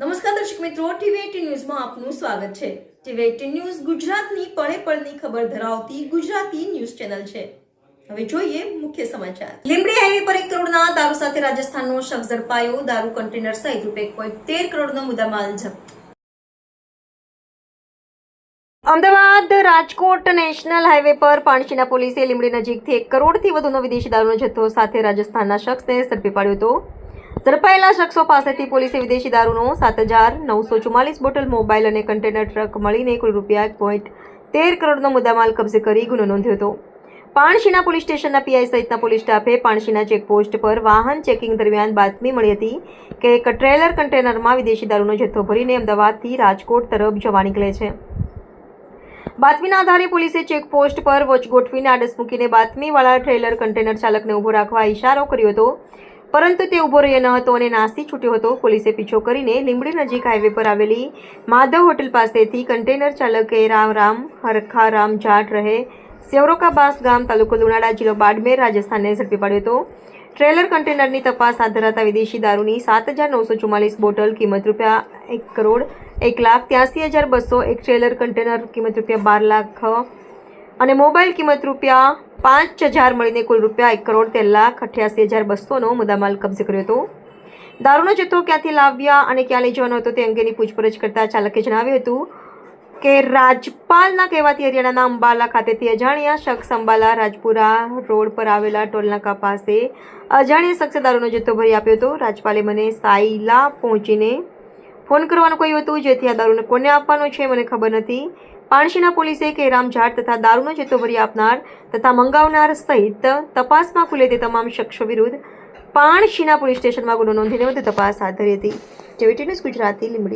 નમસ્કાર દર્શક મિત્રો ટીવી ન્યૂઝમાં આપનું સ્વાગત છે. ટીવી એટીન ન્યૂઝ ગુજરાતની પળે પળની ખબર ધરાવતી ગુજરાતી ન્યૂઝ ચેનલ છે. હવે જોઈએ મુખ્ય સમાચાર. લીમડી હાઈવે પર એક કરોડના દારૂ સાથે રાજસ્થાનનો શખ્સ ઝડપાયો. દારૂ કન્ટેનર સહિત રૂપિયા કોઈ તેર કરોડનો મુદ્દામાલ જપ્ત. અમદાવાદ રાજકોટ નેશનલ હાઈવે પર પાણશીના પોલીસે લીમડી નજીકથી એક કરોડથી વધુનો વિદેશી દારૂનો જથ્થો સાથે રાજસ્થાનના શખ્સને ઝડપી પાડ્યો હતો. ઝડપાયેલા શખ્સો પાસેથી પોલીસે વિદેશી દારૂનો સાત હજાર નવસો ચુમ્માલીસ બોટલ મોબાઈલ અને કન્ટેનર ટ્રક મળીને કુલ રૂપિયા પોઈન્ટ તેર કરોડનો મુદ્દામાલ કબજે કરી ગુનો નોંધ્યો હતો. પાણશીના પોલીસ સ્ટેશનના પીઆઈ સહિતના પોલીસ સ્ટાફે પાણશીના ચેકપોસ્ટ પર વાહન ચેકિંગ દરમિયાન બાતમી મળી હતી કે એક ટ્રેલર કન્ટેનરમાં વિદેશી દારૂનો જથ્થો ભરીને અમદાવાદથી રાજકોટ તરફ જવા નીકળે છે. બાતમીના આધારે પોલીસે ચેકપોસ્ટ પર વોચ ગોઠવીને આડસ મૂકીને બાતમીવાળા ટ્રેલર કન્ટેનર ચાલકને ઊભો રાખવા ઇશારો કર્યો હતો. પરંતુ તે ઊભો રહ્યો ન હતો અને નાસી છૂટ્યો હતો. પોલીસે પીછો કરીને લીંબડી નજીક હાઈવે પર આવેલી માધવ હોટેલ પાસેથી કન્ટેનર ચાલકે રામ રામ હરખા રામ જાટ રહે સેવરોકાબાસ ગામ તાલુકો લુણાડા જિલ્લો બાડમેર રાજસ્થાનને ઝડપી પાડ્યો હતો. ટ્રેલર કન્ટેનરની તપાસ હાથ ધરાતા વિદેશી દારૂની સાત હજાર નવસો ચુમ્માલીસ બોટલ કિંમત રૂપિયા એક કરોડ એક લાખ ત્યાસી હજાર બસો એક ટ્રેલર કન્ટેનર કિંમત રૂપિયા બાર લાખ અને મોબાઈલ કિંમત રૂપિયા પાંચ હજાર મળીને કુલ રૂપિયા એક કરોડ તેર લાખ અઠ્યાસી હજાર બસોનો મુદ્દામાલ કબજે કર્યો હતો. દારૂનો જથ્થો ક્યાંથી લાવ્યા અને ક્યાં લઈ જવાનો હતો તે અંગેની પૂછપરછ કરતા ચાલકે જણાવ્યું હતું કે રાજપાલના કહેવાથી હરિયાણાના અંબાલા ખાતેથી અજાણ્યા શખ્સ અંબાલા રાજપુરા રોડ પર આવેલા ટોલનાકા પાસે અજાણ્યા શખ્સે દારૂનો જથ્થો ભરી આપ્યો હતો. રાજપાલે મને સાયલા પહોંચીને ફોન કરવાનું કહ્યું હતું, જેથી આ દારૂને કોને આપવાનો છે મને ખબર નથી. પાણશીના પોલીસે કેરામ ઝાડ તથા દારૂનો જથ્થો ભરી આપનાર તથા મંગાવનાર સહિત તપાસમાં ખુલે તે તમામ શખ્સો વિરુદ્ધ પાણશીના પોલીસ સ્ટેશનમાં ગુનો નોંધીને વધુ તપાસ હાથ ધરી હતી. જેવી ટીન્યુઝ ગુજરાતી લીંબડી.